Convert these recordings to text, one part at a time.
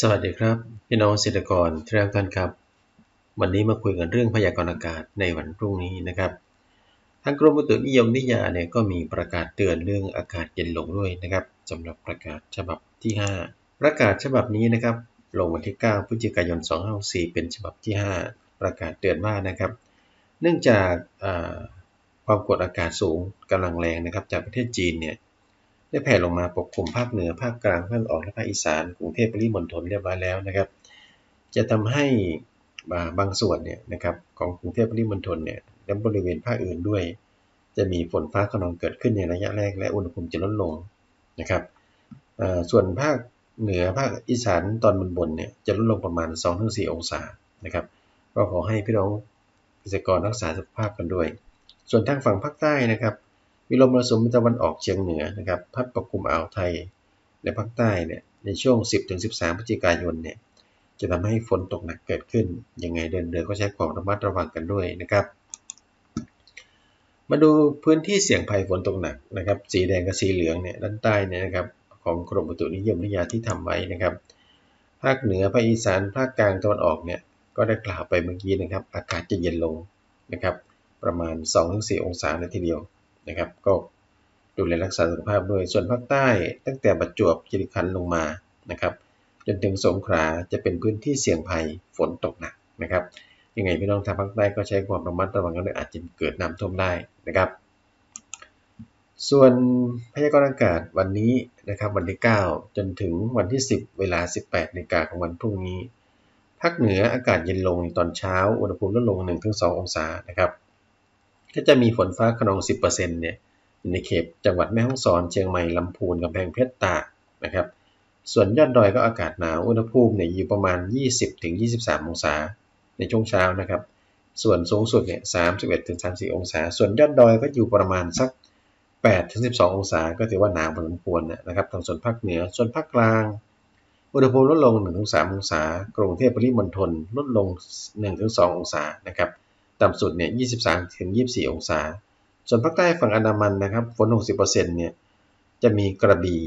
สวัสดีครับพี่น้องเกษตรกรทุกท่านครับ วันนี้มาคุยกันเรื่องพยากรณ์อากาศในวันพรุ่งนี้นะครับทางกรมอุตุนิยมวิทยาเนี่ยก็มีประกาศเตือนเรื่องอากาศเย็นลงด้วยนะครับสำหรับประกาศฉบับที่ 5 ประกาศฉบับนี้นะครับลงวันที่ 9 พฤศจิกายน 2564 เป็นฉบับที่ 5 ประกาศเตือนว่านะครับ เนื่องจากความกดอากาศสูงกำลังแรงนะครับจากประเทศจีนเนี่ย ได้แผ่ลงมาปกคลุมภาคเหนือภาคกลางภาคออกและภาคอีสานกรุงเทพปริมณฑลเรียบร้อยแล้วนะครับ จะทำให้บางส่วนเนี่ยนะครับของกรุงเทพปริมณฑลเนี่ยและบริเวณภาคอื่นด้วย จะมีฝนฟ้าขนองเกิดขึ้นในระยะแรกและอุณหภูมิจะลดลงนะครับส่วนภาคเหนือภาคอีสานตอนบนบนเนี่ยจะลดลงประมาณ 2-4 องศานะครับก็ขอให้พี่น้องเกษตรกรรักษาสุขภาพกันด้วย ส่วนทางฝั่งภาคใต้นะครับ มีลมมรสุมตะวันออกเฉียงเหนือนะครับพัดปกคลุมอ่าวไทยและภาคใต้เนี่ยในช่วง 10-13 พฤศจิกายนเนี่ยจะทำให้ฝนตกหนักเกิดขึ้น ยังไงเดินเรือก็ใช้ความระมัดระวังกันด้วยนะครับ มาดูพื้นที่เสี่ยงภัยฝนตกหนักนะครับ สีแดงกับสีเหลืองเนี่ยด้านใต้เนี่ยนะครับของกรมอุตุนิยมวิทยาที่ทำไว้นะครับ ภาคเหนือภาคอีสานภาคกลางตะวันออกเนี่ยก็ได้กล่าวไปเมื่อกี้นะครับ อากาศจะเย็นลงนะครับ ประมาณ 2-4 องศาเลยทีเดียว นะครับ ก็ดูแลรักษาสุขภาพด้วย ส่วนภาคใต้ตั้งแต่ประจวบคีรีขันลงมานะครับ จนถึงสงขลาจะเป็นพื้นที่เสี่ยงภัยฝนตกหนักนะครับ ยังไงพี่น้องทางภาคใต้ก็ใช้ความระมัดระวังกันด้วยอาจจะเกิดน้ำท่วมได้นะครับ ส่วนพยากรณ์อากาศวันนี้นะครับวันที่ 9 จนถึงวันที่ 10 เวลา 18นาฬิกาของวันพรุ่งนี้ภาคเหนืออากาศเย็นลงตอนเช้าอุณหภูมิลดลง 1-2 องศานะครับ ก็จะมีฝนฟ้าขนอง 10%เนี่ยในเขตจังหวัดแม่ฮ่องสอนเชียงใหม่ลำพูนกำแพงเพชรตากนะครับ ส่วนยอดดอยก็อากาศหนาวอุณหภูมิเนี่ยอยู่ประมาณ 20-23 องศา ในช่วงเช้านะครับ ส่วนสูงสุดเนี่ย 31-34 องศา ส่วนยอดดอยก็อยู่ประมาณสัก 8-12 องศา ก็ถือว่าหนาวพอสมควรนะครับทางส่วนภาคเหนือส่วนภาคกลางอุณหภูมิลดลง 1-3 องศา กรุงเทพปริมณฑลลดลง 1-2 องศานะครับ ต่ำสุดเนี่ย23ถึง24 องศา ส่วนภาคใต้ฝั่งอันดามันนะครับฝน 60%เนี่ยจะมีกระบี่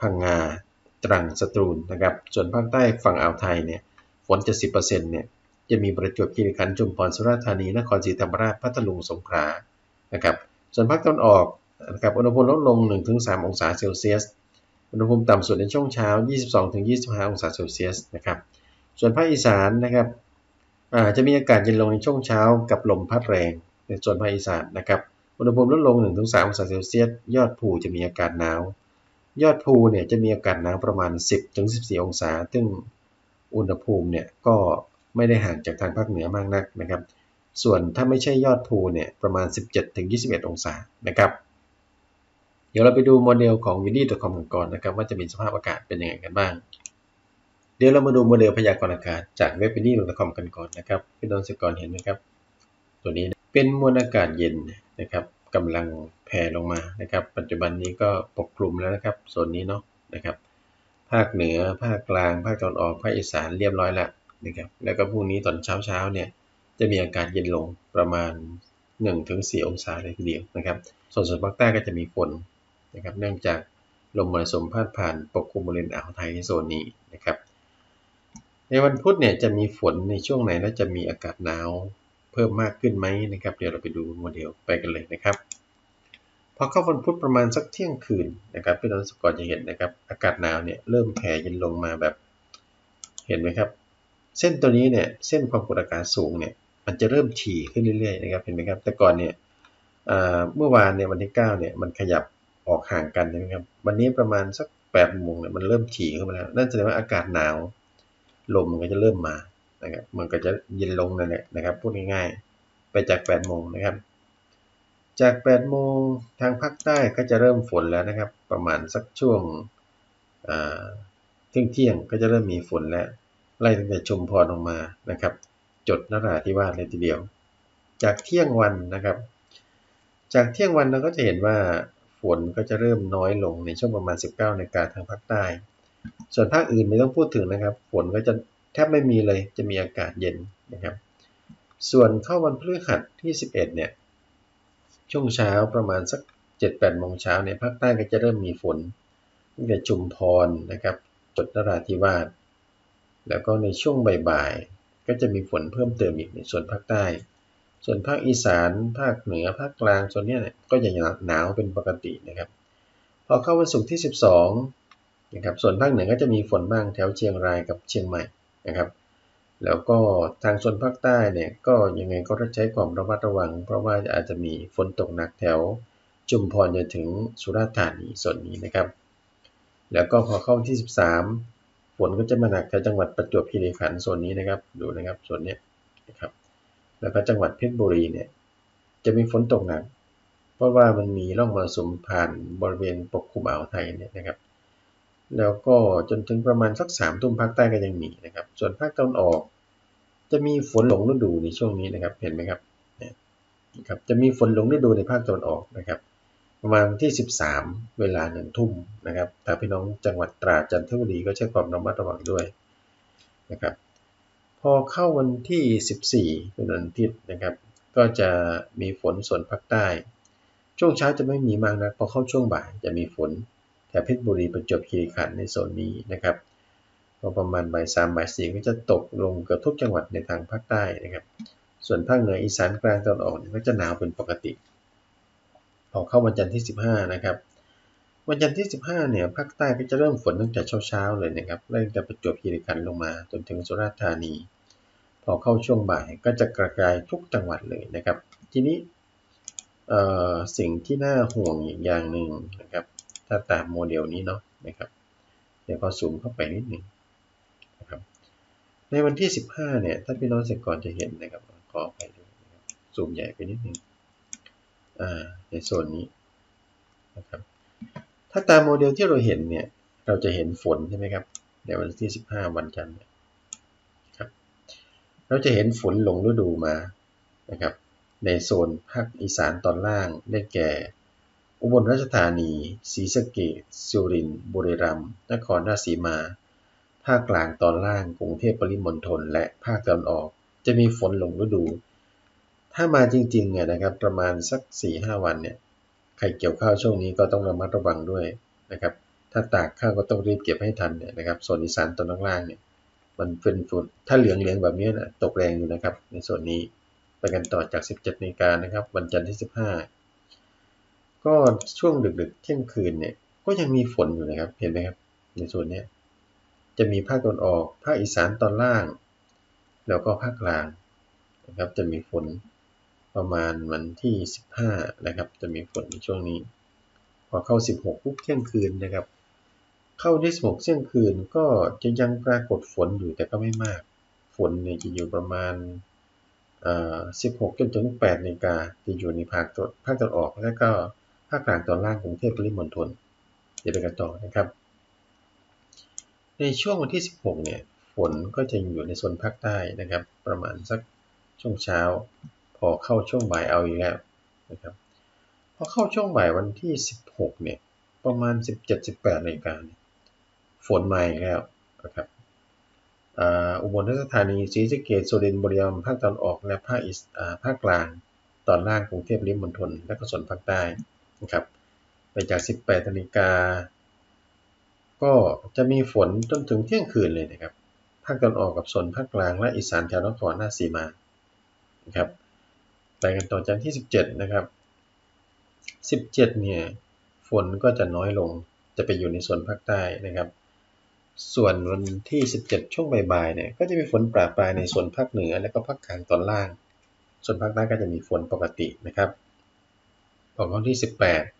พังงา ตรังสตูลนะครับ ส่วนภาคใต้ฝั่งอ่าวไทยเนี่ยฝน 70%เนี่ยจะมีประจวบคีรีขันธ์ชุมพรสุราษฎร์ธานีนครศรีธรรมราชพัทลุงสงขลานะครับ ส่วนภาคตะวันออกนะครับอุณหภูมิลดลง 1-3 องศาเซลเซียสอุณหภูมิต่ำสุดในช่วงเช้า 22-25 องศาเซลเซียสนะครับ ส่วนภาคอีสานนะครับ อาจะมีอากาศเย็นลงในช่วงเช้ากับลมพัดแรง ในส่วนภาคอีสานนะครับอุณหภูมิลดลง 1-3องศาเซลเซียสยอดภูจะมีอากาศหนาวยอดภูเนี่ยจะมีอากาศหนาวประมาณ 10-14 องศา ซึ่งอุณหภูมิเนี่ยก็ไม่ได้ห่างจากทางภาคเหนือมากนักนะครับ ส่วนถ้าไม่ใช่ยอดภูเนี่ยประมาณ 17-21 องศานะครับ เดี๋ยวเราไปดูโมเดลของ w i n d y c o m กันก่อนนะครับว่าจะมีสภาพอากาศเป็นยังไงกันบ้าง เดี๋ยวเรามาดูโมเดลพยากรณ์อากาศจากเว็บวินดี้ลงคอมกันก่อนนะครับพี่น้องสกรเห็นไหมครับ ตัวนี้เป็นมวลอากาศเย็นนะครับกำลังแผ่ลงมานะครับ ปัจจุบันนี้ก็ปกคลุมแล้วนะครับโซนนี้เนาะนะครับ ภาคเหนือภาคกลาง ภาคตะวันออกภาคอีสานเรียบร้อยแล้วนะครับ แล้วก็พรุ่งนี้ตอนเช้าเช้าเนี่ยจะมีอากาศเย็นลงประมาณ 1-4 องศาเลยทีเดียวนะครับ ส่วนส่วนภาคใต้ก็จะมีฝนนะครับ เนื่องจากลมมรสุมพาดผ่านปกคลุมบริเวณอ่าวไทยในโซนนี้ ในวันพุธเนี่ยจะมีฝนในช่วงไหนและจะมีอากาศหนาวเพิ่มมากขึ้นไหมนะครับ เดี๋ยวเราไปดูโมเดลไปกันเลยนะครับ พอเข้าวันพุธประมาณสักเที่ยงคืนนะครับพี่น้องสกอร์จะเห็นนะครับ อากาศหนาวเนี่ยเริ่มแผ่เย็นลงมาแบบ เห็นไหมครับ เส้นตัวนี้เนี่ยเส้นความกดอากาศสูงเนี่ยมันจะเริ่มถี่ขึ้นเรื่อยๆนะครับเห็นไหมครับ แต่ก่อนเนี่ยเมื่อวานเนี่ยวันที่9เนี่ยมันขยับออกห่างกันใช่ไหมครับ วันนี้ประมาณสัก8โมงเนี่ยมันเริ่มถี่ขึ้นมาแล้วนั่นแสดงว่าอากาศหนาว ลมมันก็จะเริ่มมานะครับมันก็จะเย็นลงนั่นแหละนะครับพูดง่ายๆ ไปจาก8โมงนะครับ จาก8โมงทางภาคใต้ก็จะเริ่มฝนแล้วนะครับ ประมาณสักช่วงเที่ยงเที่ยงก็จะเริ่มมีฝนแล้ว ไล่ตั้งแต่ชุมพรลงมานะครับ จดนราธิวาสเลยทีเดียว จากเที่ยงวันนะครับ จากเที่ยงวันเราก็จะเห็นว่าฝนก็จะเริ่มน้อยลงในช่วงประมาณ 19นาฬิกาทางภาคใต้ ส่วนภาคอื่นไม่ต้องพูดถึงนะครับ ฝนก็จะแทบไม่มีเลย จะมีอากาศเย็นนะครับ ส่วนเข้าวันพฤหัสที่ 11 เนี่ย ช่วงเช้าประมาณสัก 7-8โมงเช้าเนี่ย ภาคใต้ก็จะเริ่มมีฝนตั้งแต่ชุมพรนะครับ จดนราธิวาส แล้วก็ในช่วงบ่ายๆ ก็จะมีฝนเพิ่มเติมอีกในส่วนภาคใต้ ส่วนภาคอีสาน ภาคเหนือ ภาคกลาง ส่วนนี้เนี่ยก็จะหนาวเป็นปกตินะครับ พอเข้าวันศุกร์ที่ 12 นะครับส่วนภาคเหนือก็จะมีฝนบ้างแถวเชียงรายกับเชียงใหม่นะครับ แล้วก็ทางส่วนภาคใต้เนี่ยก็ยังไงก็ต้องใช้ความระมัดระวัง เพราะว่าอาจจะมีฝนตกหนักแถวจุมพรจนถึงสุราษฎร์ธานีส่วนนี้นะครับ แล้วก็พอเข้าที่ 13 ฝนก็จะมาหนักแถวจังหวัดประจวบคีรีขันธ์ส่วนนี้นะครับดูนะครับส่วนนี้นะครับแล้วก็จังหวัดเพชรบุรีเนี่ยจะมีฝนตกหนัก เพราะว่ามันมีร่องมรสุมผ่านบริเวณปกคลุมอ่าวไทยเนี่ยนะครับ แล้วก็จนถึงประมาณสักสามทุ่มภาคใต้ก็ยังมีนะครับ ส่วนภาคตะวันออก จะมีฝนหลงฤดูในช่วงนี้นะครับ เห็นไหมครับนะครับ จะมีฝนหลงฤดูในภาคตะวันออกนะครับ ประมาณที่ 13 เวลาหนึ่งทุ่มนะครับ ถ้าพี่น้องจังหวัดตราดจันทบุรีก็ใช้ความระมัดระวังด้วยนะครับ พอเข้าวันที่ 14 เป็นวันอาทิตย์นะครับ ก็จะมีฝนส่วนภาคใต้ ช่วงเช้าจะไม่มีมากนะพอเข้าช่วงบ่ายจะมีฝน แถบเพชรบุรีประจวบคีรีขันธ์ในโซนนี้นะครับพอประมาณบ่ายสามบ่ายสี่ก็จะตกลงเกือบทุกจังหวัดในทางภาคใต้นะครับ ส่วนภาคเหนืออีสานกลางตะวันออกก็จะหนาวเป็นปกติพอเข้าวันจันทร์ที่ 15 นะครับ วันจันทร์ที่ 15 เนี่ยภาคใต้ก็จะเริ่มฝนตั้งแต่เช้าๆเลยนะครับเริ่มจะประจวบคีรีขันธ์ลงมาจนถึงสุราษฎร์ธานี พอเข้าช่วงบ่ายก็จะกระจายทุกจังหวัดเลยนะครับ ทีนี้สิ่งที่น่าห่วงอย่างหนึ่งนะครับ ถ้าตามโมเดลนี้เนาะนะครับเดี๋ยวพอซูมเข้าไปนิดหนึ่งนะครับในวันที่ 15 เนี่ยถ้าพี่น้องเสร็จก่อนจะเห็นนะครับขอไปดูนะครับซูมใหญ่ไปนิดหนึ่งในโซนนี้นะครับถ้าตามโมเดลที่เราเห็นเนี่ยเราจะเห็นฝนใช่ไหมครับในวันที่ 15 วันจันทร์ครับเราจะเห็นฝนหลงฤดูมานะครับในโซนภาคอีสานตอนล่างได้แก่ อุบลราชธานี ศรีสะเกษสุรินทร์ บุรีรัมย์ นครราชสีมา ภาคกลางตอนล่าง กรุงเทพปริมณฑล และภาคตะวันออก จะมีฝนหลงฤดู ถ้ามาจริงๆเนี่ยนะครับ ประมาณสัก4ี่ห้าวันเนี่ย ใครเกี่ยวข้าวช่วงนี้ก็ต้องระมัดระวังด้วยนะครับ ถ้าตากข้าวก็ต้องรีบเก็บให้ทันเนี่ยนะครับโซนอีสานตอนล่างเนี่ย มันเป็นฝน ถ้าเหลืองเหลืองแบบนี้นะตกแรงอยู่นะครับ ในส่วนนี้ ไปกันต่อจาก 17นาฬิกานะครับ วันจันทร์ที่ 15 ก็ช่วงดึกๆเที่ยงคืนเนี่ย ก็ยังมีฝนอยู่นะครับ เห็นไหมครับ ในส่วนนี้จะมีภาคตะวันออก ภาคอีสานตอนล่าง แล้วก็ภาคกลางนะครับ จะมีฝนประมาณวันที่ 15 นะครับ จะมีฝนในช่วงนี้ พอเข้า 16ปุ๊บเที่ยงคืนนะครับ เข้าที่16เที่ยงคืนก็จะยังปรากฏฝนอยู่แต่ก็ไม่มาก ฝนเนี่ยจะอยู่ประมาณ16จนถึง8นาฬิกาจะอยู่ในภาคตะภาคตะวันออกแล้วก็ ภาคกลางตอนล่างกรุงเทพปริมณฑลเดี๋ยวไปกันต่อนะครับ ในช่วงวันที่ 16 เนี่ย ฝนก็จะอยู่ในโซนภาคใต้นะครับ ประมาณสักช่วงเช้า พอเข้าช่วงบ่ายเอาอีกแล้วนะครับ พอเข้าช่วงบ่ายวันที่ 16 เนี่ย ประมาณ 17-18นาฬิกาฝนมาอีกแล้วนะครับอุบลราชธานีศรีสะเกษสุรินทร์บุรีรัมย์ภาคตะวันออกและภาคอีสภาคกลาง ตอนล่างกรุงเทพริมณฑลและก็ส่วนภาคใต้ นะครับไปจาก 18นาฬิกาก็จะมีฝนจนถึงเที่ยงคืนเลยนะครับ ภาคตะวันออกกับส่วนภาคกลางและอีสานแถวนครราชสีมานะครับไปกันต่อจากที่ 17 นะครับ 17 เนี่ย ฝนก็จะน้อยลง จะไปอยู่ในส่วนภาคใต้นะครับ ส่วนวันที่ 17 ช่วงบ่ายๆ เนี่ย ก็จะมีฝนปราปรายในส่วนภาคเหนือและก็ภาคกลางตอนล่าง ส่วนภาคใต้ก็จะมีฝนปกตินะครับ พอเข้าที่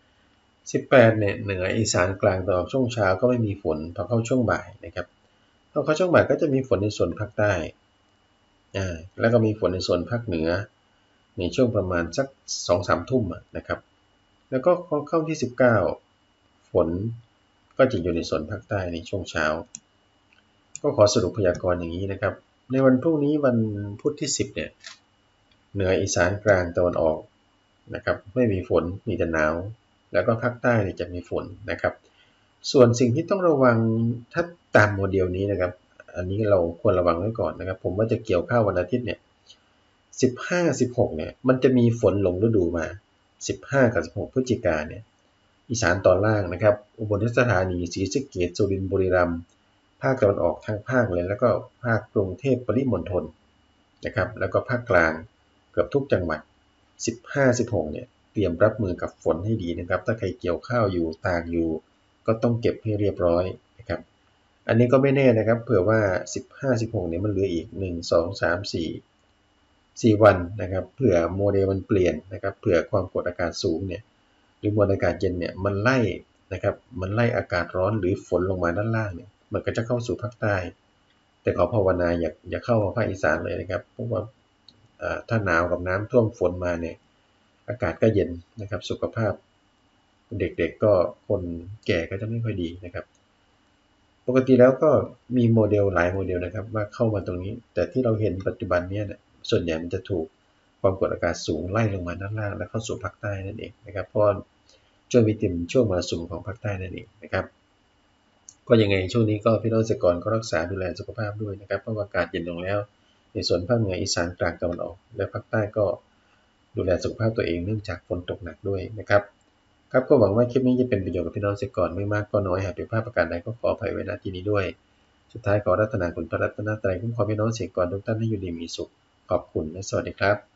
18 18เนี่ยเหนืออีสานกลางตอนช่วงเช้าก็ไม่มีฝนพอเข้าช่วงบ่ายนะครับพอเข้าช่วงบ่ายก็จะมีฝนในส่วนภาคใต้อ่าแล้วก็มีฝนในส่วนภาคเหนือ ในช่วงประมาณสักสองสามทุ่มนะครับ แล้วก็เข้าที่ 19 ฝนก็จะอยู่ในส่วนภาคใต้ในช่วงเช้า ก็ขอสรุปพยากรณ์อย่างนี้นะครับ ในวันพรุ่งนี้วันพุธที่ 10เนี่ยเหนืออีสานกลางตะวันออก นะครับไม่มีฝนมีแต่หนาว แล้วก็ภาคใต้จะมีฝนนะครับ ส่วนสิ่งที่ต้องระวังถ้าตามโมเดลนี้นะครับ อันนี้เราควรระวังไว้ก่อนนะครับ ผมว่าจะเกี่ยวข้าววันอาทิตย์เนี่ยสิบห้าสิบหกเนี่ยมันจะมีฝนหลงฤดูมาสิบห้ากับสิบหกพฤศจิกาเนี่ยอีสานตอนล่างนะครับ อุบลราชธานีศรีสะเกษสุรินทร์บุรีรัมย์ภาคตะวันออกทั้งภาคเลย แล้วก็ภาคกรุงเทพปริมณฑลนะครับ แล้วก็ภาคกลางเกือบทุกจังหวัด 15-16เนี่ยเตรียมรับมือกับฝนให้ดีนะครับ ถ้าใครเกี่ยวข้าวอยู่ตากอยู่ ก็ต้องเก็บให้เรียบร้อยนะครับ อันนี้ก็ไม่แน่นะครับ เผื่อว่า 15-16เนี่ยมันเหลืออีก 1 2 3 4 4 วันนะครับ เผื่อโมเดลมันเปลี่ยนนะครับ เผื่อความกดอากาศสูงเนี่ย หรือมวลอากาศเย็นเนี่ยมันไล่นะครับ มันไล่อากาศร้อนหรือฝนลงมาด้านล่างเนี่ย มันก็จะเข้าสู่ภาคใต้ แต่ขอภาวนาอย่าอย่าเข้ามาภาคอีสานเลยนะครับ เพราะว่า ถ้าหนาวกับน้ำท่วมฝนมาเนี่ยอากาศก็เย็นนะครับ สุขภาพเด็กๆก็คนแก่ก็จะไม่ค่อยดีนะครับ ปกติแล้วก็มีโมเดลหลายโมเดลนะครับ ว่าเข้ามาตรงนี้ แต่ที่เราเห็นปัจจุบันเนี่ยส่วนใหญ่มันจะถูกความกดอากาศสูงไล่ลงมาด้านล่าง แล้วเข้าสู่ภาคใต้นั่นเองนะครับเพราะช่วงวิติมช่วงมรสุมของภาคใต้นั่นเองนะครับ ก็ยังไงช่วงนี้ก็พี่น้องเกษตรกรก็รักษาดูแลสุขภาพด้วยนะครับเพราะอากาศเย็นลงแล้ว ในส่วนภาคเหนืออีสานกลางตะวันออก และภาคใต้ก็ดูแลสุขภาพตัวเองเนื่องจากฝนตกหนักด้วยนะครับครับก็หวังว่าคลิปนี้จะเป็นประโยชน์กับพี่น้องเกษตรกรไม่มากก็น้อยหากเป็นภาพประการใดก็ขออภัยไว้ณที่นี้ด้วย สุดท้ายขอรัตนาคุณพระรัตนตรัยคุ้มครองพี่น้องเกษตรกรทุกท่านให้อยู่ดีมีสุขขอบคุณและสวัสดีครับ